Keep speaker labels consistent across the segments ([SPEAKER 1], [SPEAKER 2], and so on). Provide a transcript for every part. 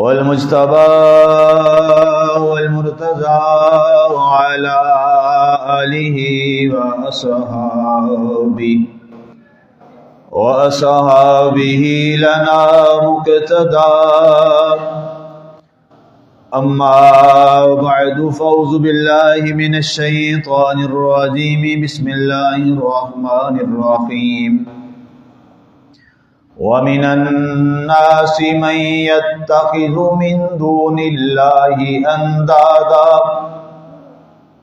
[SPEAKER 1] والمجتبى والمرتضى وعلى آله وأصحابه وأصحابه لنا مقتدى. أما بعد فوز بالله من الشيطان الرجيم. بسم الله الرحمن الرحيم. ومن الناس من يتخذ من دون الله أندادا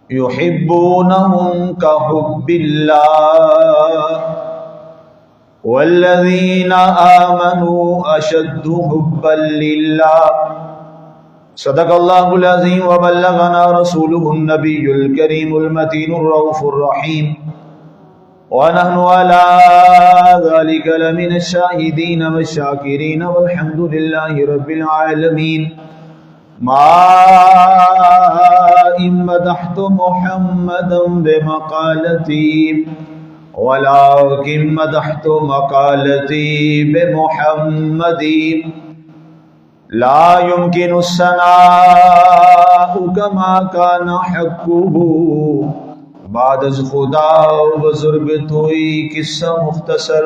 [SPEAKER 1] يحبونهم كحب الله والذين آمنوا أشد حبا لله صدق الله العظيم وبلغنا رسوله النبي الكريم المتين الرؤوف الرحيم ونحن على ذلك لمن الشاهدين والشاكرين والحمد لله رب العالمين. ما إن مدحت محمدا بمقالتي، ولكن مدحت مقالتي بمحمد. لا يمكن الثناء كما كان حقه. بعد از خدا و بزرگ توئی قصہ مختصر.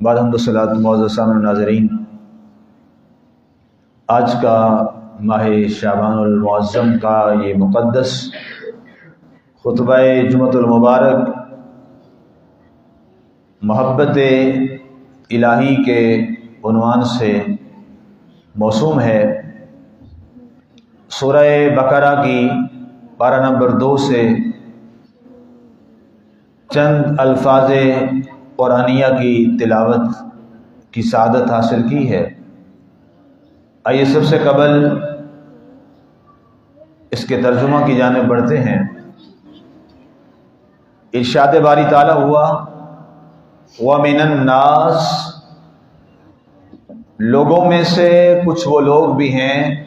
[SPEAKER 1] بعد حمد صلاحات معذر سامن ناظرین. آج کا ماہ شعبان المعظم کا یہ مقدس خطبہ جمعۃ المبارک محبت الہی کے عنوان سے موسوم ہے۔ سورہ بقرہ کی پارہ نمبر دو سے چند الفاظ قرآنیہ کی تلاوت کی سعادت حاصل کی ہے۔ آئیے سب سے قبل اس کے ترجمہ کی جانب بڑھتے ہیں۔ ارشاد باری تعالیٰ ہوا، وَمِنَ النَّاسِ، لوگوں میں سے کچھ وہ لوگ بھی ہیں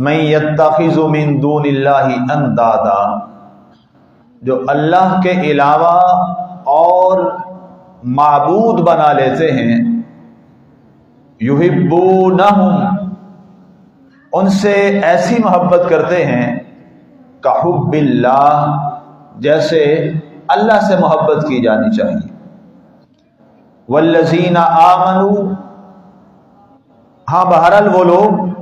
[SPEAKER 1] میں یتخذ من دون اللہ اندادا، جو اللہ کے علاوہ اور معبود بنا لیتے ہیں، یحبونہم، ان سے ایسی محبت کرتے ہیں کہ حب اللہ، جیسے اللہ سے محبت کی جانی چاہیے۔ والذین آمنوا ہاں بہرحال وہ لوگ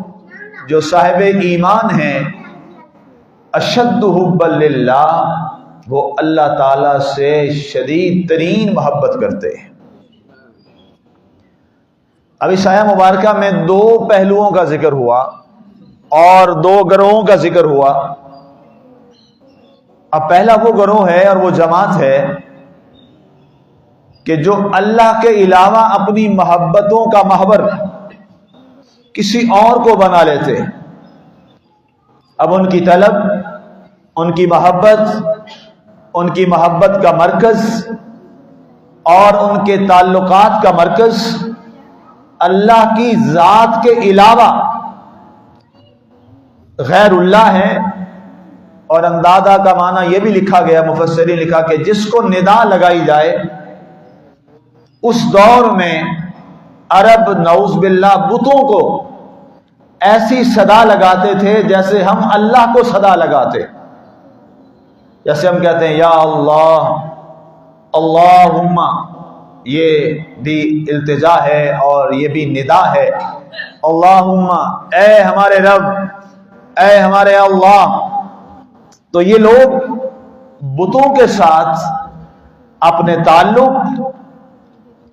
[SPEAKER 1] جو صاحب ایمان ہیں، اشد حب اللہ وہ اللہ تعالی سے شدید ترین محبت کرتے ہیں۔ ابھی سایہ مبارکہ میں دو پہلوؤں کا ذکر ہوا اور دو گروہوں کا ذکر ہوا۔ اب پہلا وہ گروہ ہے اور وہ جماعت ہے کہ جو اللہ کے علاوہ اپنی محبتوں کا محور کسی اور کو بنا لیتے۔ اب ان کی طلب، ان کی محبت، ان کی محبت کا مرکز، اور ان کے تعلقات کا مرکز۔ اللہ کی ذات کے علاوہ غیر اللہ ہے اور اندازہ کا معنی یہ بھی لکھا گیا مفسری لکھا کہ جس کو ندا لگائی جائے، اس دور میں عرب نعوذ باللہ بتوں کو ایسی صدا لگاتے تھے جیسے ہم اللہ کو صدا لگاتے۔ جیسے ہم کہتے ہیں، یا اللہ اللہ یہ بھی التجا ہے اور یہ بھی ندا ہے۔ اللہ اے ہمارے رب، اے ہمارے اللہ۔ تو یہ لوگ بتوں کے ساتھ اپنے تعلق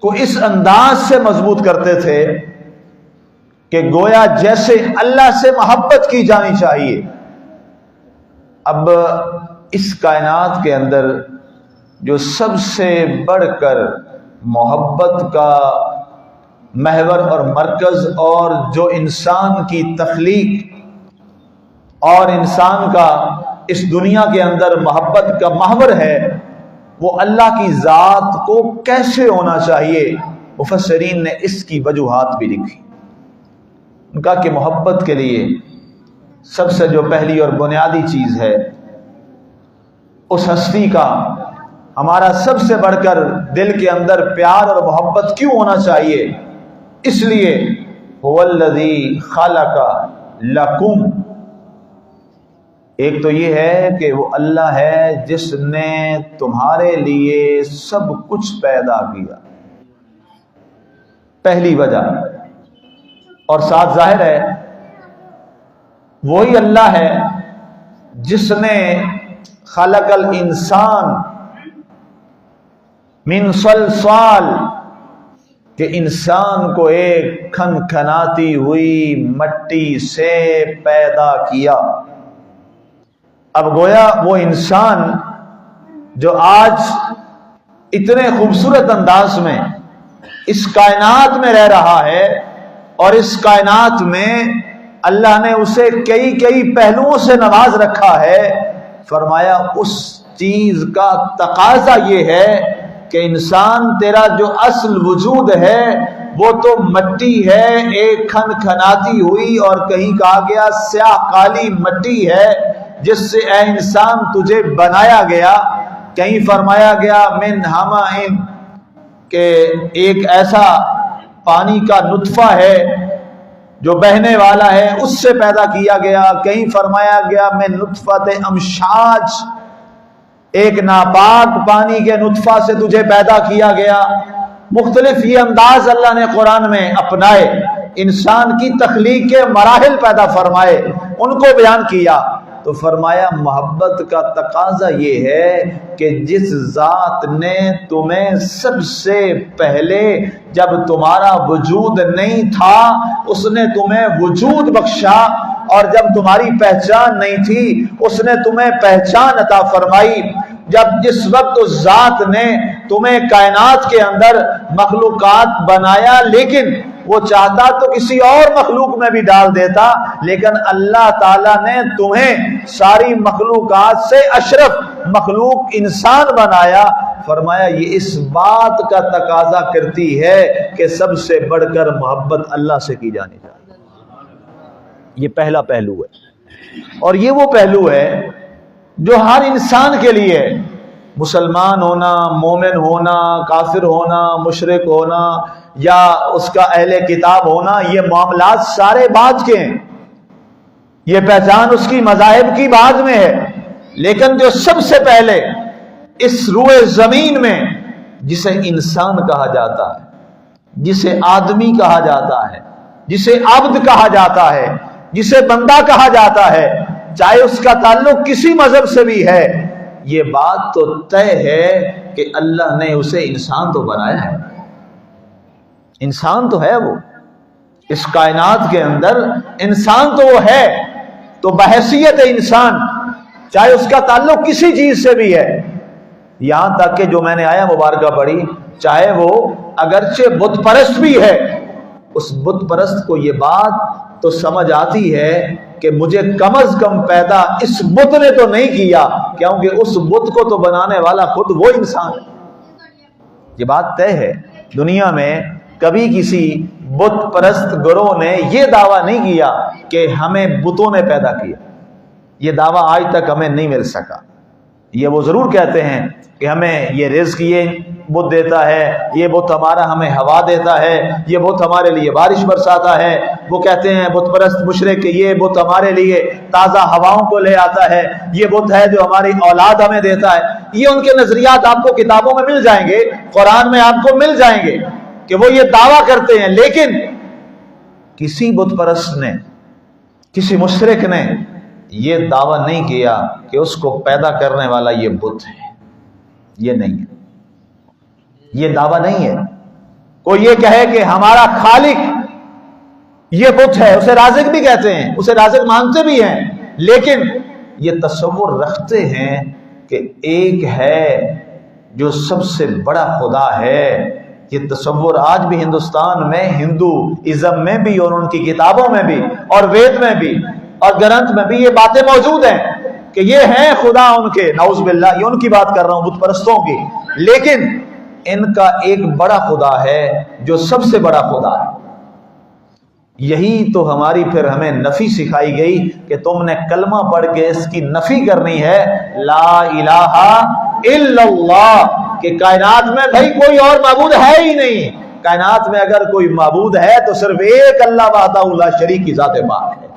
[SPEAKER 1] کو اس انداز سے مضبوط کرتے تھے کہ گویا جیسے اللہ سے محبت کی جانی چاہیے۔ اب اس کائنات کے اندر جو سب سے بڑھ کر محبت کا محور اور مرکز اور جو انسان کی تخلیق اور انسان کا اس دنیا کے اندر محبت کا محور ہے، وہ اللہ کی ذات کو کیسے ہونا چاہیے؟ مفسرین نے اس کی وجوہات بھی لکھی۔ ان کا کہ محبت کے لیے سب سے جو پہلی اور بنیادی چیز ہے، اس ہستی کا ہمارا سب سے بڑھ کر دل کے اندر پیار اور محبت کیوں ہونا چاہیے؟ اس لیے خالق لکم۔ ایک تو یہ ہے کہ وہ اللہ ہے جس نے تمہارے لیے سب کچھ پیدا کیا۔ پہلی وجہ اور ساتھ ظاہر ہے، وہی اللہ ہے جس نے خلق الانسان من سلسال کہ انسان کو ایک کھن کھناتی ہوئی مٹی سے پیدا کیا۔ اب گویا وہ انسان جو آج اتنے خوبصورت انداز میں اس کائنات میں رہ رہا ہے اور اس کائنات میں اللہ نے اسے کئی کئی پہلوؤں سے نواز رکھا ہے۔ فرمایا، اس چیز کا تقاضا یہ ہے کہ انسان تیرا جو اصل وجود ہے، وہ تو مٹی ہے، ایک کھن کھناتی ہوئی اور کہیں کہا گیا، سیاہ کالی مٹی ہے، جس سے اے انسان تجھے بنایا گیا۔ کہیں فرمایا گیا، من ہما کہ ایک ایسا پانی کا نطفہ ہے، جو بہنے والا ہے، اس سے پیدا کیا گیا۔ کہیں فرمایا گیا، میں نطفت امشاج، ایک ناپاک پانی کے نطفہ سے تجھے پیدا کیا گیا۔ مختلف یہ انداز اللہ نے قرآن میں اپنائے۔ انسان کی تخلیق کے مراحل پیدا فرمائے، ان کو بیان کیا۔ تو فرمایا محبت کا تقاضا یہ ہے کہ جس ذات نے تمہیں سب سے پہلے جب تمہارا وجود نہیں تھا، اس نے تمہیں وجود بخشا اور جب تمہاری پہچان نہیں تھی، اس نے تمہیں پہچان عطا فرمائی۔ جب جس وقت اس ذات نے تمہیں کائنات کے اندر مخلوقات بنایا، لیکن وہ چاہتا تو کسی اور مخلوق میں بھی ڈال دیتا، لیکن اللہ تعالی نے تمہیں ساری مخلوقات سے اشرف مخلوق انسان بنایا۔ فرمایا، یہ اس بات کا تقاضا کرتی ہے کہ سب سے بڑھ کر محبت اللہ سے کی جانی چاہیے۔ یہ پہلا پہلو ہے۔ اور یہ وہ پہلو ہے جو ہر انسان کے لیے مسلمان ہونا، مومن ہونا، کافر ہونا مشرق ہونا یا اس کا اہل کتاب ہونا، یہ معاملات سارے بات کے ہیں۔ یہ پہچان اس کی مذاہب کی بعد میں ہے۔ لیکن جو سب سے پہلے اس روئے زمین میں جسے انسان کہا جاتا ہے، جسے آدمی کہا جاتا ہے، جسے عبد کہا جاتا ہے، جسے بندہ کہا جاتا ہے چاہے اس کا تعلق کسی مذہب سے بھی ہے، یہ بات تو طے ہے کہ اللہ نے اسے انسان تو بنایا ہے۔ انسان تو ہے وہ۔ اس کائنات کے اندر انسان تو وہ ہے۔ تو بحثیت انسان، چاہے اس کا تعلق کسی چیز سے بھی ہے۔ یہاں تک کہ جو میں نے آیا مبارکہ پڑھی، چاہے وہ اگرچہ بت پرست بھی ہے، اس بت پرست کو یہ بات تو سمجھ آتی ہے کہ مجھے کم از کم پیدا اس بت نے تو نہیں کیا، کیونکہ اس بت کو تو بنانے والا خود وہ انسان ہے۔ یہ بات طے ہے۔ دنیا میں کبھی کسی بت پرست گروہ نے یہ دعویٰ نہیں کیا کہ ہمیں بتوں نے پیدا کیا۔ یہ دعویٰ آج تک ہمیں نہیں مل سکا۔ یہ وہ ضرور کہتے ہیں کہ ہمیں یہ رزق یہ بت دیتا ہے، یہ بت ہمارا ہمیں ہوا دیتا ہے، یہ بت ہمارے لیے بارش برساتا ہے۔ وہ کہتے ہیں بت پرست مشرق کہ یہ بت ہمارے لیے تازہ ہواؤں کو لے آتا ہے۔ یہ بت ہے جو ہماری اولاد ہمیں دیتا ہے۔ یہ ان کے نظریات آپ کو کتابوں میں مل جائیں گے، قرآن میں آپ کو مل جائیں گے کہ وہ یہ دعویٰ کرتے ہیں۔ لیکن کسی بت پرست نے، کسی مشرق نے یہ دعویٰ نہیں کیا کہ اس کو پیدا کرنے والا یہ بت ہے۔ یہ نہیں ہے۔ یہ دعویٰ نہیں ہے۔ کوئی یہ کہے کہ ہمارا خالق یہ بت ہے، اسے رازق بھی کہتے ہیں، اسے رازق مانتے بھی ہیں، لیکن یہ تصور رکھتے ہیں کہ ایک ہے جو سب سے بڑا خدا ہے۔ یہ تصور آج بھی ہندوستان میں، ہندو ازم میں بھی اور ان کی کتابوں میں بھی اور وید میں بھی اور گرنتھ میں بھی یہ باتیں موجود ہیں کہ یہ ہیں خدا ان کے، نعوذ باللہ، یہ ان کی بات کر رہا ہوں، بت پرستوں کی۔ لیکن ان کا ایک بڑا خدا ہے جو سب سے بڑا خدا ہے۔ یہی تو ہماری پھر ہمیں نفی سکھائی گئی کہ تم نے کلمہ پڑھ کے اس کی نفی کرنی ہے۔ لا الہ الا اللہ، کہ کائنات میں بھائی کوئی اور معبود ہے ہی نہیں۔ کائنات میں اگر کوئی معبود ہے تو صرف ایک اللہ وحدہ اللہ شریک کی ذات پاک ہے۔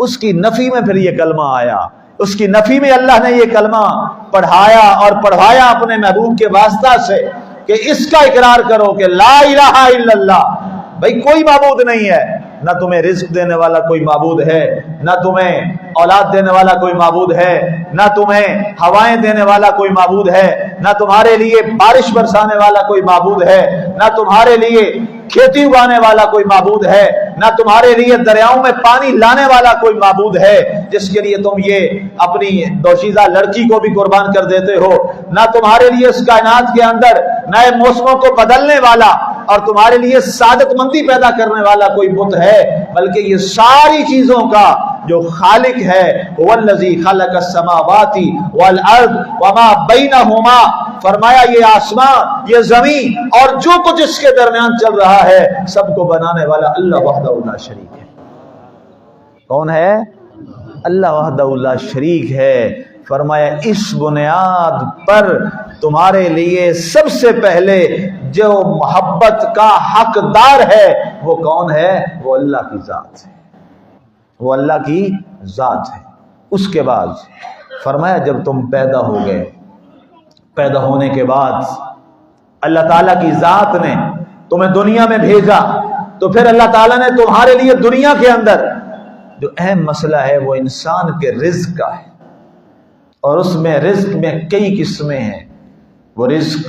[SPEAKER 1] اس کی نفی میں پھر یہ کلمہ آیا۔ اس کی نفی میں اللہ نے یہ کلمہ پڑھایا اور پڑھایا اپنے محبوب کے واسطہ سے کہ اس کا اقرار کرو کہ لا الہ الا اللہ۔ بھائی کوئی معبود نہیں ہے۔ نہ تمہیں رزق دینے والا کوئی معبود ہے، نہ تمہیں اولاد دینے والا کوئی معبود ہے، نہ تمہیں ہوائیں دینے والا کوئی معبود ہے، نہ تمہارے لیے بارش برسانے والا کوئی معبود ہے، نہ تمہارے لیے کھیتی اگانے والا کوئی معبود ہے، نہ تمہارے لیے دریاؤں میں پانی لانے والا کوئی معبود ہے، جس کے لیے تم یہ اپنی دوشیزہ لڑکی کو بھی قربان کر دیتے ہو، نہ تمہارے لیے اس کائنات کے اندر نئے موسموں کو بدلنے والا اور تمہارے لیے سعادت مندی پیدا کرنے والا کوئی بت ہے، بلکہ یہ ساری چیزوں کا جو خالق ہے والذی خلق السماواتی والارض وما بینہما۔ فرمایا، یہ آسمان، یہ زمین اور جو کچھ اس کے درمیان چل رہا ہے، سب کو بنانے والا اللہ وحدہ اللہ شریک ہے۔ کون ہے؟ اللہ وحدہ اللہ شریک ہے۔ فرمایا، اس بنیاد پر تمہارے لیے سب سے پہلے جو محبت کا حقدار ہے، وہ کون ہے؟ وہ اللہ کی ذات ہے۔ وہ اللہ کی ذات ہے۔ اس کے بعد فرمایا، جب تم پیدا ہو گئے، پیدا ہونے کے بعد اللہ تعالیٰ کی ذات نے تمہیں دنیا میں بھیجا، تو پھر اللہ تعالیٰ نے تمہارے لیے دنیا کے اندر جو اہم مسئلہ ہے، وہ انسان کے رزق کا ہے۔ اور اس میں رزق میں کئی قسمیں ہیں۔ وہ رزق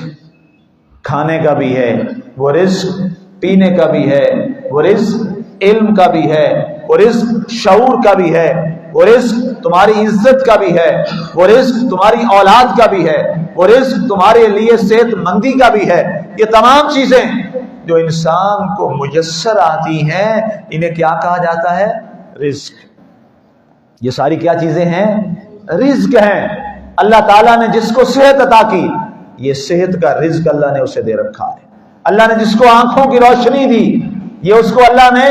[SPEAKER 1] کھانے کا بھی ہے، وہ رزق پینے کا بھی ہے، وہ رزق علم کا بھی ہے، وہ رزق شعور کا بھی ہے، وہ رزق تمہاری عزت کا بھی ہے، وہ رزق تمہاری اولاد کا بھی ہے، وہ رزق تمہارے لیے صحت مندی کا بھی ہے۔ یہ تمام چیزیں جو انسان کو میسر آتی ہیں، انہیں کیا کہا جاتا ہے؟ رزق۔ یہ ساری کیا چیزیں ہیں؟ رزق ہیں۔ اللہ تعالیٰ نے جس کو صحت عطا کی یہ صحت کا رزق اللہ نے اسے دے رکھا ہے۔ اللہ نے جس کو آنکھوں کی روشنی دی، یہ اس کو اللہ نے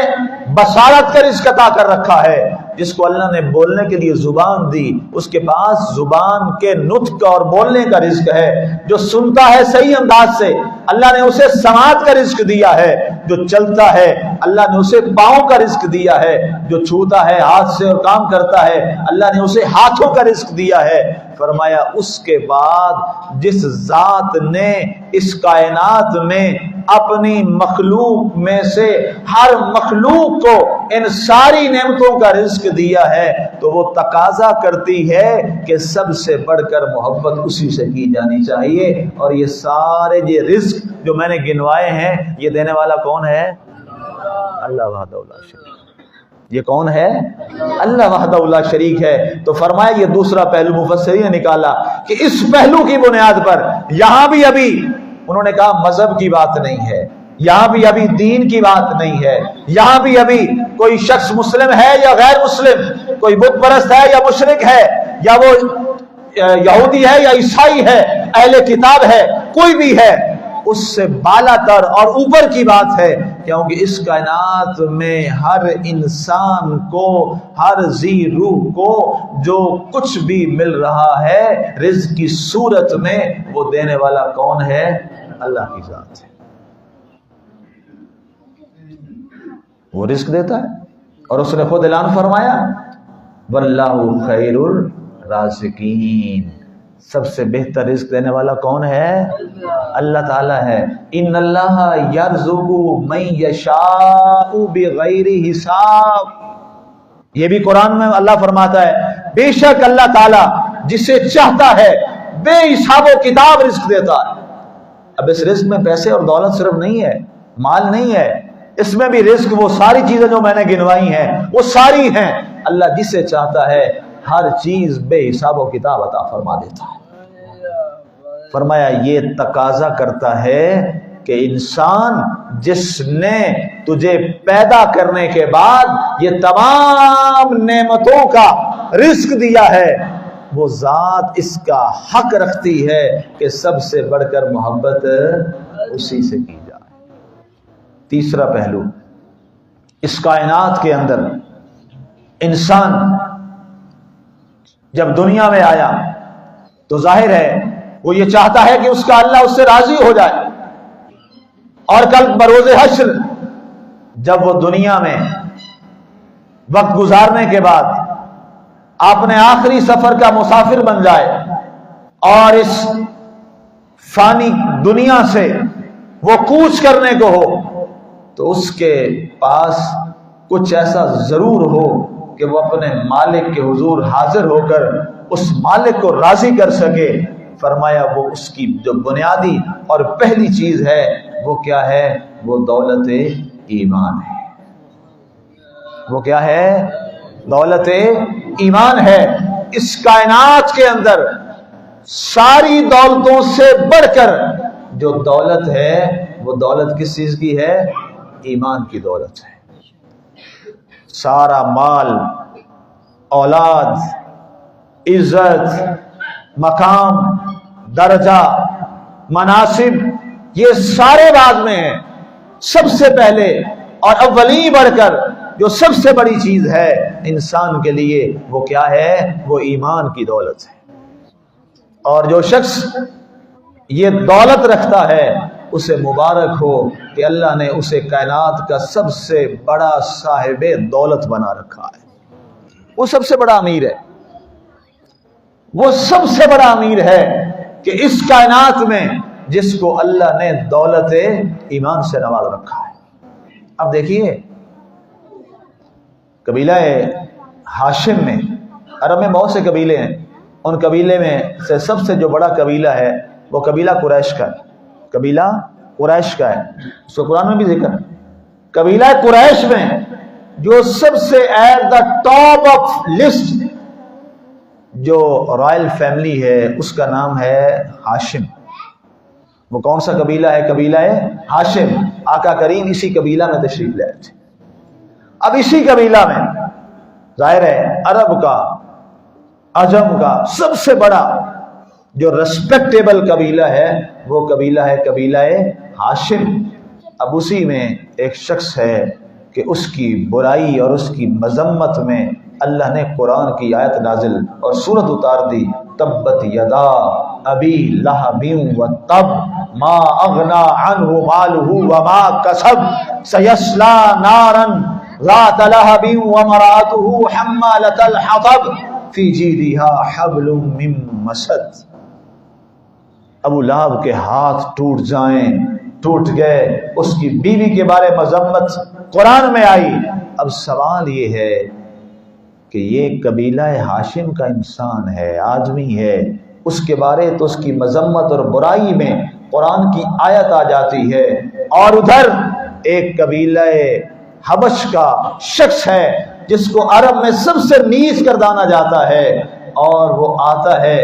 [SPEAKER 1] بسارت کا رزق عطا کر رکھا ہے۔ جس کو اللہ نے بولنے کے لیے زبان دی، اس کے پاس زبان کے نطق اور بولنے کا رزق ہے، جو سنتا ہے صحیح انداز سے۔ اللہ نے اسے سماعت کا رزق دیا ہے، جو چلتا ہے، اللہ نے اسے پاؤں کا رزق دیا ہے۔ جو چھوتا ہے، ہاتھ سے اور کام کرتا ہے، اللہ نے اسے ہاتھوں کا رزق دیا ہے۔ فرمایا، اس کے بعد جس ذات نے، اس کائنات میں اپنی مخلوق میں سے ہر مخلوق کو ان ساری نعمتوں کا رزق دیا ہے، تو وہ تقاضا کرتی ہے کہ سب سے بڑھ کر محبت اسی سے کی جانی چاہیے۔ اور یہ سارے یہ رزق جو میں نے گنوائے ہیں، یہ دینے والا کون ہے؟ اللہ وحدہ اللہ شریک۔ یہ کون ہے؟ اللہ وحدہ اللہ شریک ہے۔ تو فرمایا، یہ دوسرا پہلو مفسری نے نکالا کہ اس پہلو کی بنیاد پر یہاں بھی ابھی انہوں نے کہا مذہب کی بات نہیں ہے، یہاں بھی ابھی دین کی بات نہیں ہے، یہاں بھی ابھی کوئی شخص مسلم ہے یا غیر مسلم، کوئی بت پرست ہے یا مشرق ہے، یا وہ یہودی ہے یا عیسائی ہے، اہل کتاب ہے، کوئی بھی ہے، اس سے بالا تر اور اوپر کی بات ہے، کیونکہ اس کائنات میں ہر انسان کو، ہر زی روح کو جو کچھ بھی مل رہا ہے، رزق کی صورت میں وہ دینے والا کون ہے؟ اللہ کی ذات ہے۔ وہ رزق دیتا ہے اور اس نے خود اعلان فرمایا، واللہ خیر الرازقین۔ سب سے بہتر رزق دینے والا کون ہے؟ اللہ تعالی ہے۔ ان اللہ یرزق من یشاء بغیر حساب۔ یہ بھی قرآن میں اللہ فرماتا ہے، بے شک اللہ تعالی جسے چاہتا ہے، بے حساب و کتاب رزق دیتا ہے۔ اب اس رزق میں پیسے اور دولت صرف نہیں ہے، مال نہیں ہے، اس میں بھی رزق وہ ساری چیزیں جو میں نے گنوائی ہیں، وہ ساری ہیں۔ اللہ جسے چاہتا ہے، ہر چیز بے حساب و کتاب عطا فرما دیتا ہے۔ فرمایا، یہ تقاضا کرتا ہے کہ انسان جس نے تجھے پیدا کرنے کے بعد یہ تمام نعمتوں کا رزق دیا ہے وہ ذات اس کا حق رکھتی ہے کہ سب سے بڑھ کر محبت اسی سے کی جائے۔ تیسرا پہلو، اس کائنات کے اندر انسان جب دنیا میں آیا تو ظاہر ہے وہ یہ چاہتا ہے کہ اس کا اللہ اس سے راضی ہو جائے۔ اور کل بروز حشر، جب وہ دنیا میں وقت گزارنے کے بعد اپنے آخری سفر کا مسافر بن جائے اور اس فانی دنیا سے وہ کوچ کرنے کو ہو، تو اس کے پاس کچھ ایسا ضرور ہو کہ وہ اپنے مالک کے حضور حاضر ہو کر اس مالک کو راضی کر سکے۔ فرمایا، وہ اس کی جو بنیادی اور پہلی چیز ہے، وہ کیا ہے؟ وہ دولت ایمان ہے۔ وہ کیا ہے؟ دولت ایمان ہے۔ اس کائنات کے اندر ساری دولتوں سے بڑھ کر جو دولت ہے، وہ دولت کس چیز کی ہے؟ ایمان کی دولت ہے۔ سارا مال، اولاد، عزت، مقام، درجہ، مناسب، یہ سارے بعد میں ہیں۔ سب سے پہلے اور اولی بڑھ کر جو سب سے بڑی چیز ہے انسان کے لیے، وہ کیا ہے؟ وہ ایمان کی دولت ہے۔ اور جو شخص یہ دولت رکھتا ہے، اسے مبارک ہو کہ اللہ نے اسے کائنات کا سب سے بڑا صاحب دولت بنا رکھا ہے۔ وہ سب سے بڑا امیر ہے۔ وہ سب سے بڑا امیر ہے کہ اس کائنات میں جس کو اللہ نے دولت ایمان سے نواز رکھا ہے۔ اب دیکھیے قبیلہ ہاشم میں، عرب میں بہت سے قبیلے ہیں۔ ان قبیلے میں سے سب سے جو بڑا قبیلہ ہے وہ قبیلہ قریش کا ہے۔ قبیلہ قریش کا ہے۔ اس کو قرآن میں بھی ذکر قبیلہ قریش میں جو سب سے at the top of list جو رائل فیملی ہے، اس کا نام ہے ہاشم۔ وہ کون سا قبیلہ ہے؟ قبیلہ ہے ہاشم۔ آقا کریم اسی قبیلہ میں تشریف لے تھے۔ اب اسی قبیلہ میں ظاہر ہے، عرب کا اجم کا سب سے بڑا جو ریسپیکٹیبل قبیلہ ہے، وہ قبیلہ ہے قبیلہ ہاشم اب اسی میں ایک شخص ہے کہ اس کی برائی اور اس کی مذمت میں اللہ نے قرآن کی آیت نازل اور صورت اتار دی، تبت یدا ابی و تب ما اغنا عنہ مالہ وما کسب سیسلا نارن ذات لہب ومراتہ حمالت الحطب فی جیدها حبل من مسد۔ ابو لہب کے ہاتھ ٹوٹ جائیں، ٹوٹ گئے۔ اس کی بیوی کے بارے مذمت قرآن میں آئی۔ اب سوال یہ ہے کہ یہ قبیلہ ہاشم کا انسان ہے، آدمی ہے۔ اس کے بارے تو اس کی مذمت اور برائی میں قرآن کی آیت آ جاتی ہے۔ اور ادھر ایک قبیلہ حبش کا شخص ہے جس کو عرب میں سب سے نیچ کر دانا جاتا ہے اور وہ آتا ہے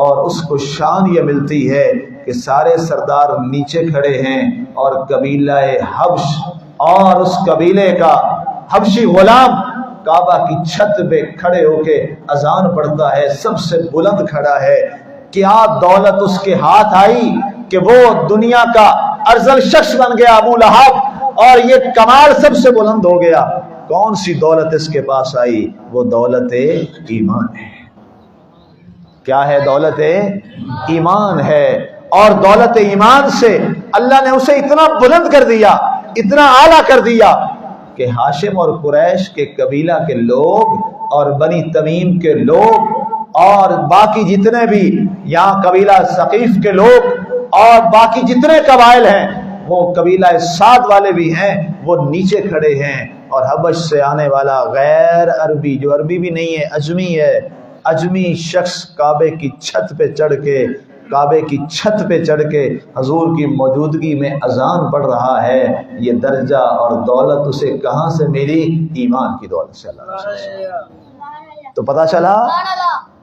[SPEAKER 1] اور اس کو شان یہ ملتی ہے کہ سارے سردار نیچے کھڑے ہیں اور قبیلہ حبش اور اس قبیلے کا حبشی غلام کعبہ کی چھت پہ کھڑے ہو کے اذان پڑتا ہے، سب سے بلند کھڑا ہے۔ کیا دولت اس کے ہاتھ آئی کہ وہ دنیا کا ارزل شخص بن گیا ابو لہب؟ اور یہ کمال سب سے بلند ہو گیا۔ کون سی دولت اس کے پاس آئی؟ وہ دولت ایمان ہے۔ کیا ہے دولت؟ ایمان ہے۔ اور دولت ایمان سے اللہ نے اسے اتنا بلند کر دیا، اتنا اعلیٰ کر دیا کہ ہاشم اور قریش کے قبیلہ کے لوگ اور بنی تمیم کے لوگ اور باقی جتنے بھی یہاں قبیلہ ثقیف کے لوگ اور باقی جتنے قبائل ہیں وہ قبیلہ سات والے بھی ہیں، وہ نیچے کھڑے ہیں۔ اور حبش سے آنے والا غیر عربی، جو عربی بھی نہیں ہے، اجمی ہے۔ اجمی شخص کعبے کی چھت پہ چڑھ کے، کعبے کی چھت پہ چڑھ کے حضور کی موجودگی میں اذان پڑھ رہا ہے۔ یہ درجہ اور دولت اسے کہاں سے میری ایمان کی دولت سے اللہ تو پتا چلا؟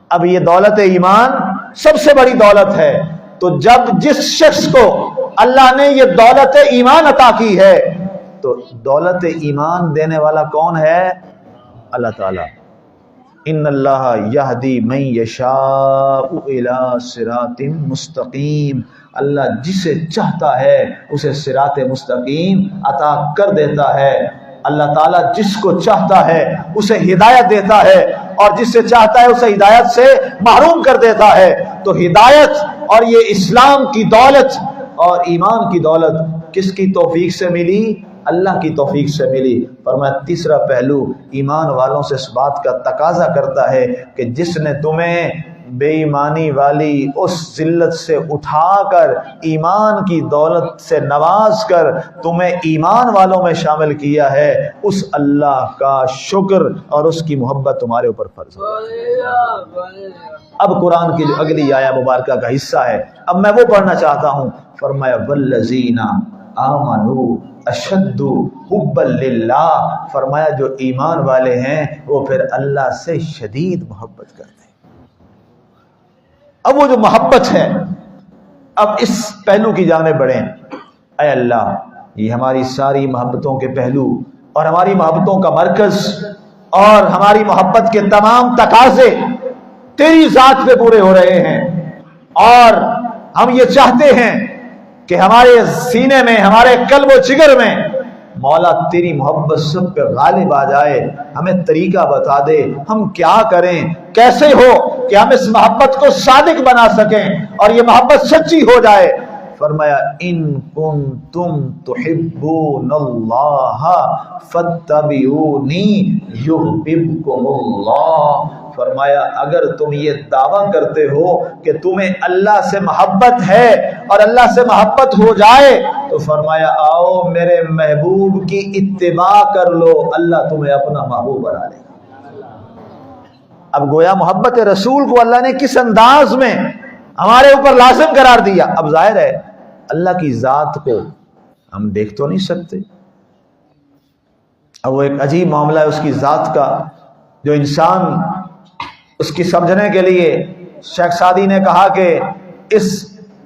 [SPEAKER 1] اب یہ دولت ایمان سب سے بڑی دولت ہے۔ تو جب جس شخص کو اللہ نے یہ دولت ایمان عطا کی ہے۔ تو دولت ایمان دینے والا کون ہے؟ اللہ تعالیٰ۔ ان اللہ یہدی من یشاء الى صراط مستقیم۔ اللہ جسے چاہتا ہے، اسے صراط مستقیم عطا کر دیتا ہے۔ اللہ تعالیٰ جس کو چاہتا ہے، اسے ہدایت دیتا ہے۔ اور جس سے چاہتا ہے، اسے ہدایت سے محروم کر دیتا ہے۔ تو ہدایت اور یہ اسلام کی دولت اور ایمان کی دولت کس کی توفیق سے ملی؟ اللہ کی توفیق سے ملی۔ فرمایا، تیسرا پہلو ایمان والوں سے اس بات کا تقاضا کرتا ہے کہ جس نے تمہیں بے ایمانی والی اس ذلت سے اٹھا کر ایمان کی دولت سے نواز کر تمہیں ایمان والوں میں شامل کیا ہے، اس اللہ کا شکر اور اس کی محبت تمہارے اوپر فرض ہے۔ اب قرآن کی جو اگلی آیا مبارکہ کا حصہ ہے، اب میں وہ پڑھنا چاہتا ہوں۔ فرمایا، والذین آمنو اشد حب للہ فرمایا، جو ایمان والے ہیں، وہ پھر اللہ سے شدید محبت کرتے ہیں۔ اب وہ جو محبت ہے، اب اس پہلو کی جانے بڑھیں۔ اے اللہ، یہ ہماری ساری محبتوں کے پہلو اور ہماری محبتوں کا مرکز اور ہماری محبت کے تمام تقاضے تیری ذات پہ پورے ہو رہے ہیں۔ اور ہم یہ چاہتے ہیں کہ ہمارے سینے میں، ہمارے قلب و جگر میں مولا تیری محبت سب پہ غالب آ جائے، ہمیں طریقہ بتا دے، ہم کیا کریں، کیسے ہو کہ ہم اس محبت کو صادق بنا سکیں اور یہ محبت سچی ہو جائے۔ فرمایا، ان کن تم تحبون اللہ فتبعونی یحببکم اللہ۔ فرمایا، اگر تم یہ دعویٰ کرتے ہو کہ تمہیں اللہ سے محبت ہے اور اللہ سے محبت ہو جائے، تو فرمایا، آؤ میرے محبوب کی اتباع کر لو، اللہ تمہیں اپنا محبوب بنا لے اب گویا محبت رسول کو اللہ نے کس انداز میں ہمارے اوپر لازم قرار دیا؟ اب ظاہر ہے، اللہ کی ذات کو ہم دیکھ تو نہیں سکتے۔ اب وہ ایک عجیب معاملہ ہے، اس کی ذات کا، جو انسان اس کی سمجھنے کے لیے شیخ سادی نے کہا کہ اس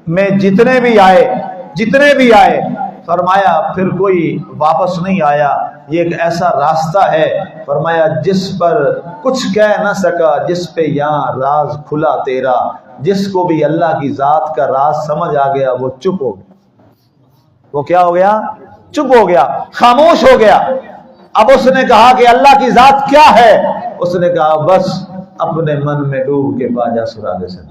[SPEAKER 1] میں جتنے بھی آئے، جتنے بھی آئے، فرمایا پھر کوئی واپس نہیں آیا۔ یہ ایک ایسا راستہ ہے۔ فرمایا، جس پر کچھ کہہ نہ سکا، جس پہ یہاں راز کھلا تیرا، جس کو بھی اللہ کی ذات کا راز سمجھ آ گیا، وہ چپ ہو گیا۔ وہ کیا ہو گیا؟ چپ ہو گیا، خاموش ہو گیا۔ اب اس نے کہا کہ اللہ کی ذات کیا ہے؟ اس نے کہا، بس اپنے من میں ڈوب کے باجا سراغے سے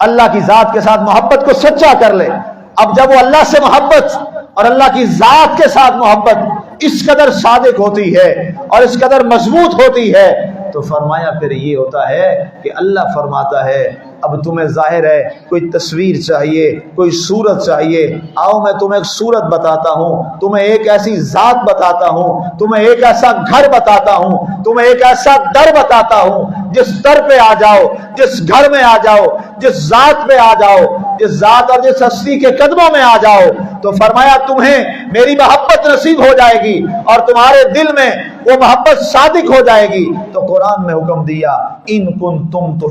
[SPEAKER 1] اللہ کی ذات کے ساتھ محبت کو سچا کر لے۔ اب جب وہ اللہ سے محبت اور اللہ کی ذات کے ساتھ محبت اس قدر صادق ہوتی ہے اور اس قدر مضبوط ہوتی ہے، تو فرمایا پھر یہ ہوتا ہے کہ اللہ فرماتا ہے اب تمہیں ظاہر ہے کوئی تصویر چاہیے، کوئی صورت چاہیے۔ آؤ میں تمہیں ایک صورت بتاتا ہوں، تمہیں ایک ایسی ذات بتاتا ہوں، تمہیں ایک ایسا گھر بتاتا ہوں، تمہیں ایک ایسا در بتاتا ہوں، جس در پہ آ جاؤ، جس گھر میں آ جاؤ، جس ذات پہ آ جاؤ۔ جس ذات اور جس ہستی کے قدموں میں آ جاؤ تو فرمایا تمہیں میری محبت نصیب ہو جائے گی اور تمہارے دل میں وہ محبت صادق ہو جائے گی۔ تو قرآن میں حکم دیا، ان کن تم تو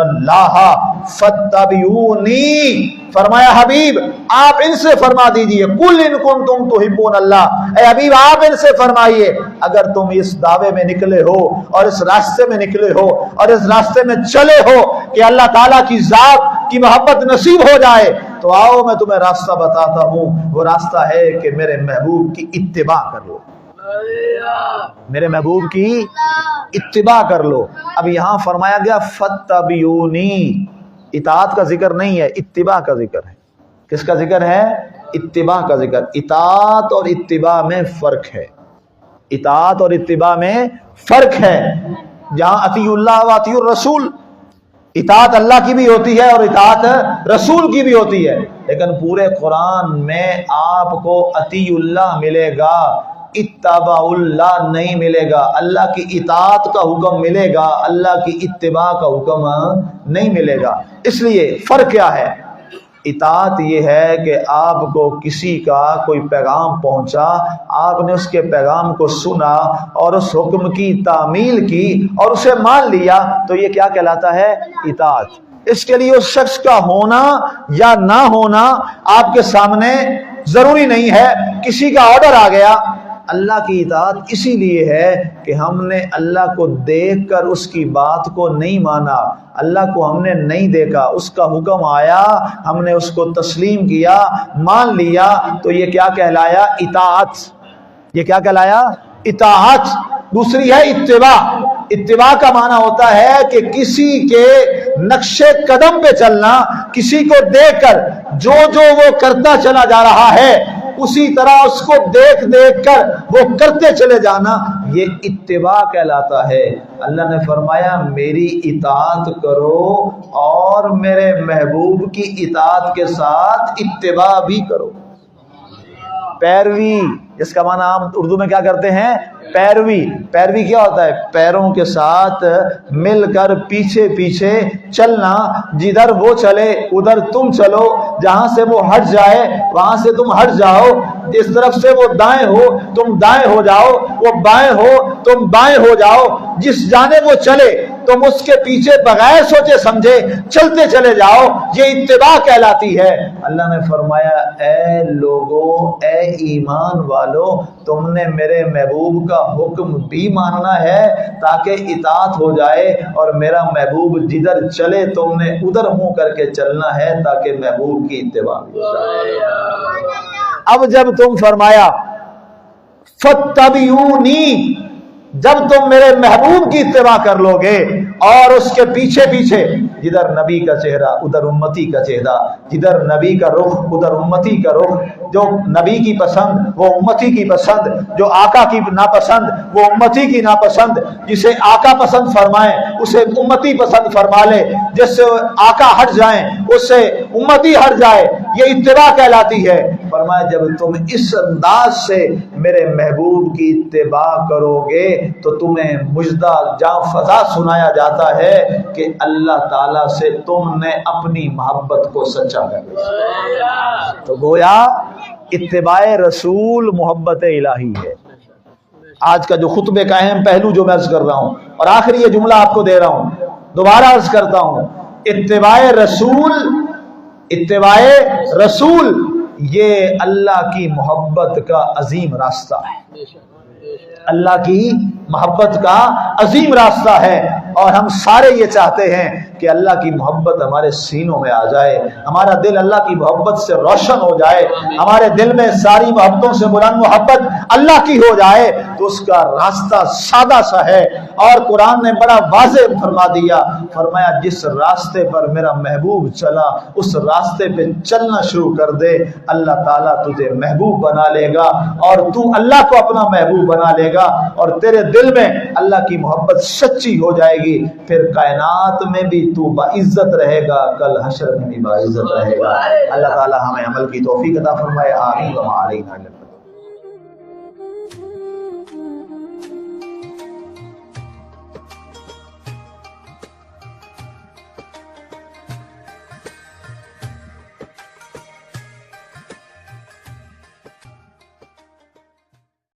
[SPEAKER 1] اللہ فتبیونی فرمایا، حبیب، آپ ان سے فرما دیجیے۔ کل ان کن تم تو اللہ۔ اے حبیب، آپ ان سے فرمائیے۔ اگر تم اس دعوے میں نکلے ہو اور اس راستے میں نکلے ہو اور اس راستے میں چلے ہو کہ اللہ تعالیٰ کی ذات کی محبت نصیب ہو جائے، تو آؤ میں تمہیں راستہ بتاتا ہوں۔ وہ راستہ ہے کہ میرے محبوب کی اتباع کر لو۔ میرے محبوب کی اتباع کر لو۔ اب یہاں فرمایا گیا فتبیونی اطاعت کا ذکر نہیں ہے، اتباع کا ذکر ہے۔ کس کا ذکر ہے؟ اتباع کا ذکر۔ اطاعت اور اتباع میں فرق ہے۔ اطاعت اور اتباع میں فرق ہے۔ جہاں عطی اللہ و عطی الرسول اطاعت اللہ کی بھی ہوتی ہے اور اطاعت رسول کی بھی ہوتی ہے۔ لیکن پورے قرآن میں آپ کو عطی اللہ ملے گا اتباع اللہ نہیں ملے گا۔ اللہ کی اطاعت کا حکم ملے گا، اللہ کی اتباع کا حکم نہیں ملے گا۔ اس لیے فرق کیا ہے؟ اطاعت یہ ہے کہ آپ کو کسی کا کوئی پیغام پہنچا، آپ نے اس کے پیغام کو سنا اور اس حکم کی تعمیل کی اور اسے مان لیا، تو یہ کیا کہلاتا ہے؟ اطاعت۔ اس کے لیے اس شخص کا ہونا یا نہ ہونا آپ کے سامنے ضروری نہیں ہے۔ کسی کا آرڈر آ گیا اللہ کی اطاعت اسی لیے ہے کہ ہم نے اللہ کو دیکھ کر اس کی بات کو نہیں مانا۔ اللہ کو ہم نے نہیں دیکھا، اس کا حکم آیا، ہم نے اس کو تسلیم کیا، مان لیا۔ تو یہ کیا کہلایا؟ اطاعت۔ یہ کیا کہلایا؟ اطاعت۔ دوسری ہے اتباع۔ اتباع کا معنی ہوتا ہے کہ کسی کے نقش قدم پہ چلنا، کسی کو دیکھ کر جو جو وہ کرتا چلا جا رہا ہے۔ اسی طرح اس کو دیکھ دیکھ کر وہ کرتے چلے جانا، یہ اتباع کہلاتا ہے۔ اللہ نے فرمایا، میری اطاعت کرو اور میرے محبوب کی اطاعت کے ساتھ اتباع بھی کرو۔ پیروی جس کا معنی ہم اردو میں کیا کرتے ہیں؟ پیروی۔ پیروی کیا ہوتا ہے؟ پیروں کے ساتھ مل کر پیچھے پیچھے چلنا۔ جدھر وہ چلے، ادھر تم چلو۔ جہاں سے وہ ہٹ جائے، وہاں سے تم ہٹ جاؤ۔ جس طرف سے وہ دائیں ہو، تم دائیں ہو جاؤ۔ وہ بائیں ہو، تم بائیں ہو جاؤ۔ جس جانے وہ چلے تم اس کے پیچھے بغیر سوچے سمجھے چلتے چلے جاؤ یہ اتباع کہلاتی ہے۔ اللہ نے فرمایا اے لوگو اے ایمان والو تم نے میرے محبوب کا حکم بھی ماننا ہے تاکہ اطاعت ہو جائے اور میرا محبوب جدھر چلے تم نے ادھر منہ کر کے چلنا ہے تاکہ محبوب کی اتباع ہو جائے۔ اب جب تم فرمایا فتبیونی جب تم میرے محبوب کی اتباع کر لو گے اور اس کے پیچھے پیچھے جدھر نبی کا چہرہ، ادھر امتی کا چہرہ، جدھر نبی کا رخ، ادھر امتی کا رخ، جو نبی کی پسند، وہ امتی کی پسند، جو آقا کی ناپسند، وہ امتی کی ناپسند، جسے آقا پسند فرمائے، اسے امتی پسند فرما لے، جس سے آقا ہٹ جائیں، اس سے امتی ہٹ جائے، یہ اتباع کہلاتی ہے۔ فرمایا، جب تم اس انداز سے میرے محبوب کی اتباع کرو گے، تو تمہیں مجدہ جاں فضا سنایا جاتا ہے کہ اللہ تعالی سے تم نے اپنی محبت کو سچا کر دیا تو گویا، اتباع رسول محبت الہی ہے۔ آج کا جو خطبے کا اہم پہلو جو میں عرض کر رہا ہوں، اور آخری یہ جملہ آپ کو دے رہا ہوں، دوبارہ عرض کرتا ہوں، اتباع رسول اتباع رسول یہ اللہ کی محبت کا عظیم راستہ ہے۔ اللہ کی محبت کا عظیم راستہ ہے اور ہم سارے یہ چاہتے ہیں کہ اللہ کی محبت ہمارے سینوں میں آ جائے ہمارا دل اللہ کی محبت سے روشن ہو جائے ہمارے دل میں ساری محبتوں سے بلند محبت اللہ کی ہو جائے تو اس کا راستہ سادہ سا ہے۔ اور قرآن نے بڑا واضح فرما دیا فرمایا جس راستے پر میرا محبوب چلا اس راستے پہ چلنا شروع کر دے۔ اللہ تعالیٰ تجھے محبوب بنا لے گا اور تو اللہ کو اپنا محبوب بنا لے گا اور تیرے دل میں اللہ کی محبت سچی ہو جائے گی۔ پھر کائنات میں بھی تو باعزت رہے گا، کل حشر میں بھی باعزت رہے گا۔ اللہ تعالیٰ ہمیں عمل کی توفیق عطا فرمائے، آمین۔ و علینا